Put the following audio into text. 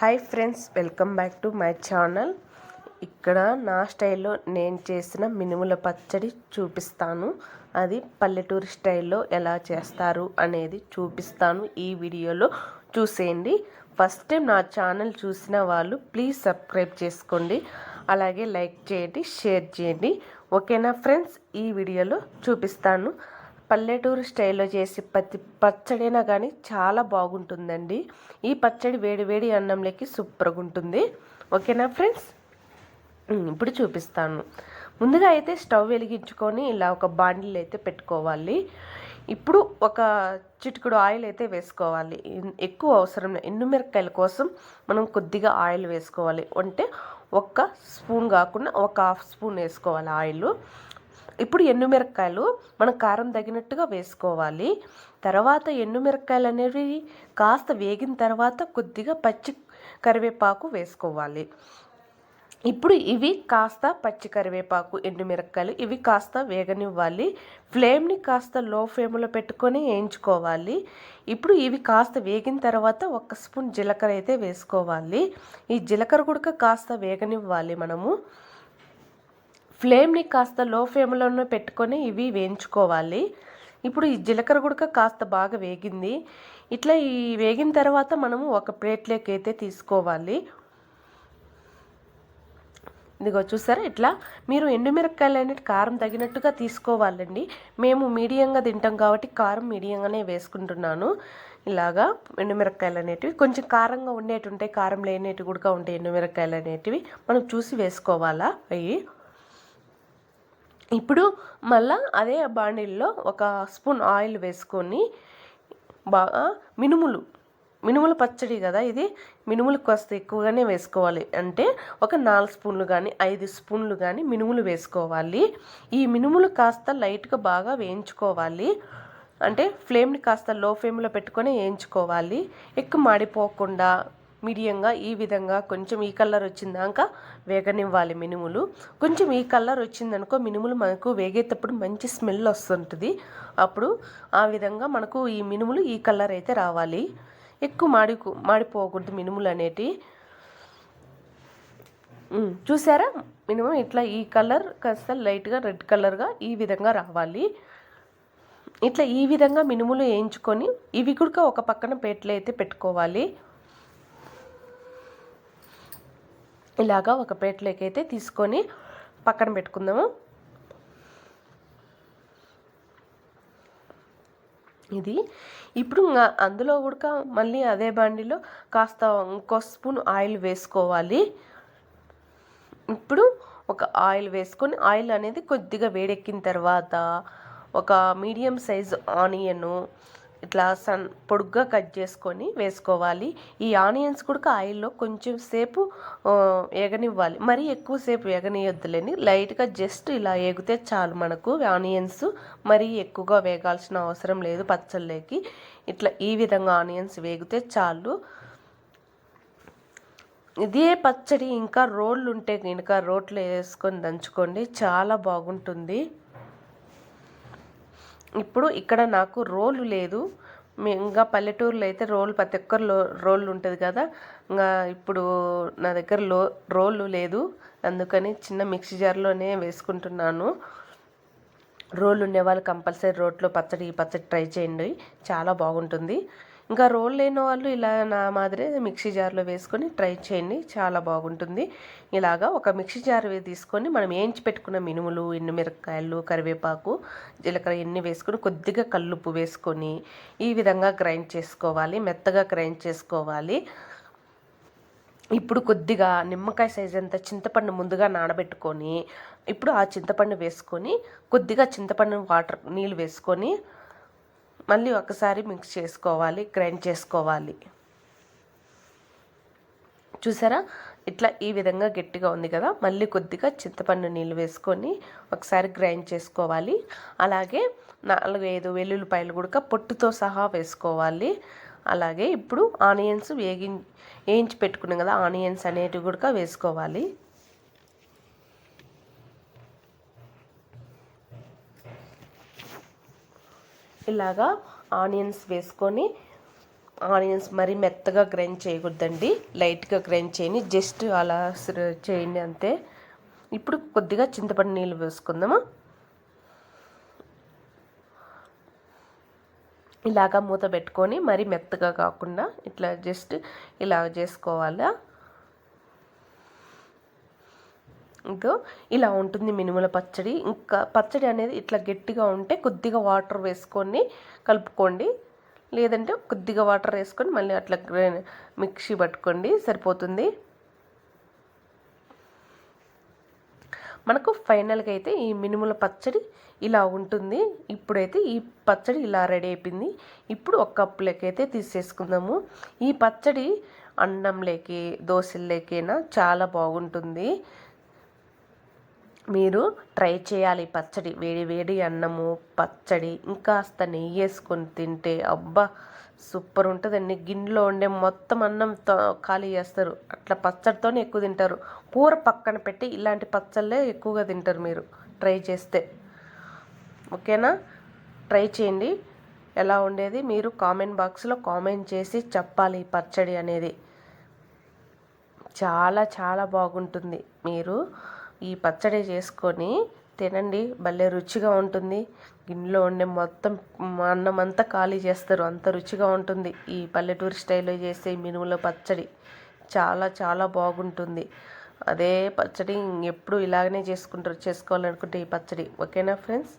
Hi friends welcome back to my channel. ఇక్కడ నా స్టైల్లో నేను చేసిన మినుముల పచ్చడి చూపిస్తాను. అది పల్లెటూరు స్టైల్లో ఎలా చేస్తారు అనేది చూపిస్తాను ఈ వీడియోలో. చూసేయండి. ఫస్ట్ టైం నా ఛానల్ చూసిన వాళ్ళు ప్లీజ్ సబ్స్క్రైబ్ చేసుకోండి. అలాగే లైక్ చేయండి షేర్ చేయండి. ఓకేనా ఫ్రెండ్స్? ఈ వీడియోలో చూపిస్తాను. పల్లెటూరు స్టైల్లో చేసే పత్తి పచ్చడైనా కానీ చాలా బాగుంటుందండి. ఈ పచ్చడి వేడి వేడి అన్నంలోకి సూపర్గా ఉంటుంది ఓకేనా ఫ్రెండ్స్? ఇప్పుడు చూపిస్తాను. ముందుగా అయితే స్టవ్ వెలిగించుకొని ఇలా ఒక బాండిల్ అయితే పెట్టుకోవాలి. ఇప్పుడు ఒక చిటికుడు ఆయిల్ అయితే వేసుకోవాలి. ఎక్కువ అవసరం ఎన్ను ఎండుమిరపకాయల కోసం మనం కొద్దిగా ఆయిల్ వేసుకోవాలి. అంటే ఒక్క స్పూన్ కాకుండా ఒక హాఫ్ స్పూన్ వేసుకోవాలి ఆయిల్. ఇప్పుడు ఎండుమిరపకాయలు మనం కారం తగినట్టుగా వేసుకోవాలి. తర్వాత ఎండుమిరపకాయలు అనేవి కాస్త వేగిన తర్వాత కొద్దిగా పచ్చి కరివేపాకు వేసుకోవాలి. ఇప్పుడు ఇవి కాస్త పచ్చి కరివేపాకు ఎండుమిరపకాయలు ఇవి కాస్త వేగనివ్వాలి. ఫ్లేమ్ని కాస్త లో ఫ్లేమ్లో పెట్టుకొని వేయించుకోవాలి. ఇప్పుడు ఇవి కాస్త వేగిన తర్వాత ఒక స్పూన్ జీలకర్ర అయితే వేసుకోవాలి. ఈ జీలకర్ర కూడా కాస్త వేగనివ్వాలి మనము. ఫ్లేమ్ని కాస్త లో ఫ్లేమ్లోనే పెట్టుకొని ఇవి వేయించుకోవాలి. ఇప్పుడు ఈ జీలకర్ర గుడక కాస్త బాగా వేగింది. ఇట్లా ఈ వేగిన తర్వాత మనము ఒక ప్లేట్లోకి అయితే తీసుకోవాలి. ఇదిగో చూసారా ఇట్లా? మీరు ఎండుమిరపకాయలు అనేది కారం తగినట్టుగా తీసుకోవాలండి. మేము మీడియంగా తింటాం కాబట్టి కారం మీడియంగానే వేసుకుంటున్నాను. ఇలాగా ఎండుమిరపకాయలు అనేటివి. కొంచెం కారంగా ఉండేటి ఉంటాయి కారం లేనేటివి కూడా ఉంటాయి ఎండుమిరపకాయలు అనేటివి. మనం చూసి వేసుకోవాలా? అవి ఇప్పుడు మళ్ళా అదే బాండిల్లో ఒక స్పూన్ ఆయిల్ వేసుకొని బాగా మినుములు మినుముల పచ్చడి కదా ఇది మినుములు కాస్త ఎక్కువగానే వేసుకోవాలి. అంటే ఒక నాలుగు స్పూన్లు కానీ ఐదు స్పూన్లు కానీ మినుములు వేసుకోవాలి. ఈ మినుములు కాస్త లైట్గా బాగా వేయించుకోవాలి. అంటే ఫ్లేమ్ని కాస్త లో ఫ్లేమ్లో పెట్టుకొని వేయించుకోవాలి. ఎక్కువ మాడిపోకుండా మీడియంగా ఈ విధంగా కొంచెం ఈ కలర్ వచ్చిందాక వేగనివ్వాలి మినుములు. కొంచెం ఈ కలర్ వచ్చిందనుకో మినుములు మనకు వేగేటప్పుడు మంచి స్మెల్ వస్తుంటుంది. అప్పుడు ఆ విధంగా మనకు ఈ మినుములు ఈ కలర్ అయితే రావాలి. ఎక్కువ మాడి మాడిపోకూడదు మినుములు అనేటి. చూసారా? మినిమం ఇట్లా ఈ కలర్ కాస్త లైట్గా రెడ్ కలర్గా ఈ విధంగా రావాలి. ఇట్లా ఈ విధంగా మినుములు వేయించుకొని ఇవి కూడా ఒక పక్కన పెట్లు అయితే పెట్టుకోవాలి. ఇలాగా ఒక ప్లేట్లోకి అయితే తీసుకొని పక్కన పెట్టుకుందాము. ఇది ఇప్పుడు ఇంకా అందులో కూడా మళ్ళీ అదే బండిలో కాస్త ఇంకో స్పూన్ ఆయిల్ వేసుకోవాలి. ఇప్పుడు ఒక ఆయిల్ వేసుకొని ఆయిల్ అనేది కొద్దిగా వేడెక్కిన తర్వాత ఒక మీడియం సైజ్ ఆనియను ఇట్లా సన్ పొడుగ్గా కట్ చేసుకొని వేసుకోవాలి. ఈ ఆనియన్స్ కూడా ఆయిల్లో కొంచెం సేపు ఎగనివ్వాలి మరీ ఎక్కువసేపు ఎగనియొద్దులేని లైట్గా జస్ట్ ఇలా ఎగితే చాలు మనకు ఆనియన్స్ మరీ ఎక్కువగా వేగాల్సిన అవసరం లేదు పచ్చళ్ళకి. ఇట్లా ఈ విధంగా ఆనియన్స్ వేగితే చాలు. ఇదే పచ్చడి ఇంకా రోళ్ళు ఉంటే కనుక రోట్లో వేసుకొని దంచుకోండి. చాలా బాగుంటుంది. ఇప్పుడు ఇక్కడ నాకు రోలు లేదు. ఇంకా పల్లెటూరులో అయితే రోలు ప్రతి ఒక్కరు లో రోళ్ళు ఉంటుంది కదా. ఇంకా ఇప్పుడు నా దగ్గర లో రోలు లేదు. అందుకని చిన్న మిక్సీ జార్లోనే వేసుకుంటున్నాను. రోలు ఉండేవాళ్ళు కంపల్సరీ రోట్లో పచ్చడి ఈ పచ్చడి ట్రై చేయండి. చాలా బాగుంటుంది. ఇంకా రోల్ లేని వాళ్ళు ఇలా నా మాదిరే మిక్సీ జార్లో వేసుకొని ట్రై చేయండి. చాలా బాగుంటుంది. ఇలాగా ఒక మిక్సీ జార్ తీసుకొని మనం వేయించి పెట్టుకున్న మినుములు ఎండుమిరపకాయలు కరివేపాకు జీలకర్ర ఎన్ని వేసుకొని కొద్దిగా కల్లుప్పు వేసుకొని ఈ విధంగా గ్రైండ్ చేసుకోవాలి. మెత్తగా గ్రైండ్ చేసుకోవాలి. ఇప్పుడు కొద్దిగా నిమ్మకాయ సైజ్ అంత చింతపండు ముందుగా నానబెట్టుకొని ఇప్పుడు ఆ చింతపండు వేసుకొని కొద్దిగా చింతపండు వాటర్ నీళ్ళు వేసుకొని మళ్ళీ ఒకసారి మిక్స్ చేసుకోవాలి గ్రైండ్ చేసుకోవాలి. చూసారా? ఇట్లా ఈ విధంగా గట్టిగా ఉంది కదా? మళ్ళీ కొద్దిగా చింతపండు నీళ్ళు వేసుకొని ఒకసారి గ్రైండ్ చేసుకోవాలి. అలాగే నాలుగు ఐదు వెల్లుల్లిపాయలు కూడా పొట్టుతో సహా వేసుకోవాలి. అలాగే ఇప్పుడు ఆనియన్స్ వేగి వేయించి పెట్టుకున్నాం కదా ఆనియన్స్ అనేటివి కూడా వేసుకోవాలి. ఇలాగా ఆనియన్స్ వేసుకొని ఆనియన్స్ మరీ మెత్తగా గ్రైండ్ చేయకూడదండి. లైట్గా గ్రైండ్ చేయని జస్ట్ అలా చేయండి అంతే. ఇప్పుడు కొద్దిగా చింతపండు నీళ్ళు వేసుకుందాము. ఇలాగా మూత పెట్టుకొని మరీ మెత్తగా కాకుండా ఇట్లా జస్ట్ ఇలా చేసుకోవాలా. ఇంకో ఇలా ఉంటుంది మినుముల పచ్చడి. ఇంకా పచ్చడి అనేది ఇట్లా గట్టిగా ఉంటే కొద్దిగా వాటర్ వేసుకొని కలుపుకోండి. లేదంటే కొద్దిగా వాటర్ వేసుకొని మళ్ళీ అట్లా మిక్సీ పట్టుకోండి. సరిపోతుంది. మనకు ఫైనల్గా అయితే ఈ మినుముల పచ్చడి ఇలా ఉంటుంది. ఇప్పుడైతే ఈ పచ్చడి ఇలా రెడీ అయిపోయింది. ఇప్పుడు ఒక కప్పులోకి అయితే తీసేసుకుందాము. ఈ పచ్చడి అన్నంలోకి దోశల్లోకైనా చాలా బాగుంటుంది. మీరు ట్రై చేయాలి. పచ్చడి వేడి వేడి అన్నము పచ్చడి ఇంకాస్త నెయ్యి వేసుకొని తింటే అబ్బా సూపర్ ఉంటుందండి. గిన్నెలో ఉండే మొత్తం అన్నం తో- ఖాళీ చేస్తారు. అట్లా పచ్చడితోనే ఎక్కువ తింటారు. కూర పక్కన పెట్టి ఇలాంటి పచ్చళ్ళే ఎక్కువగా తింటారు మీరు ట్రై చేస్తే. ఓకేనా? ట్రై చేయండి. ఎలా ఉండేది? మీరు కామెంట్ బాక్స్లో కామెంట్ చేసి చెప్పాలి పచ్చడి అనేది. చాలా చాలా బాగుంటుంది. మీరు ఈ పచ్చడి చేసుకొని తినండి. భలే రుచిగా ఉంటుంది. గిన్నెలో ఉండే మొత్తం అన్నం అంతా ఖాళీ చేస్తారు. అంత రుచిగా ఉంటుంది. ఈ పల్లెటూరు స్టైల్లో చేసే ఈ మినుముల పచ్చడి చాలా చాలా బాగుంటుంది. అదే పచ్చడి ఎప్పుడు ఇలాగనే చేసుకుంటారు చేసుకోవాలనుకుంటే ఈ పచ్చడి. ఓకేనా ఫ్రెండ్స్?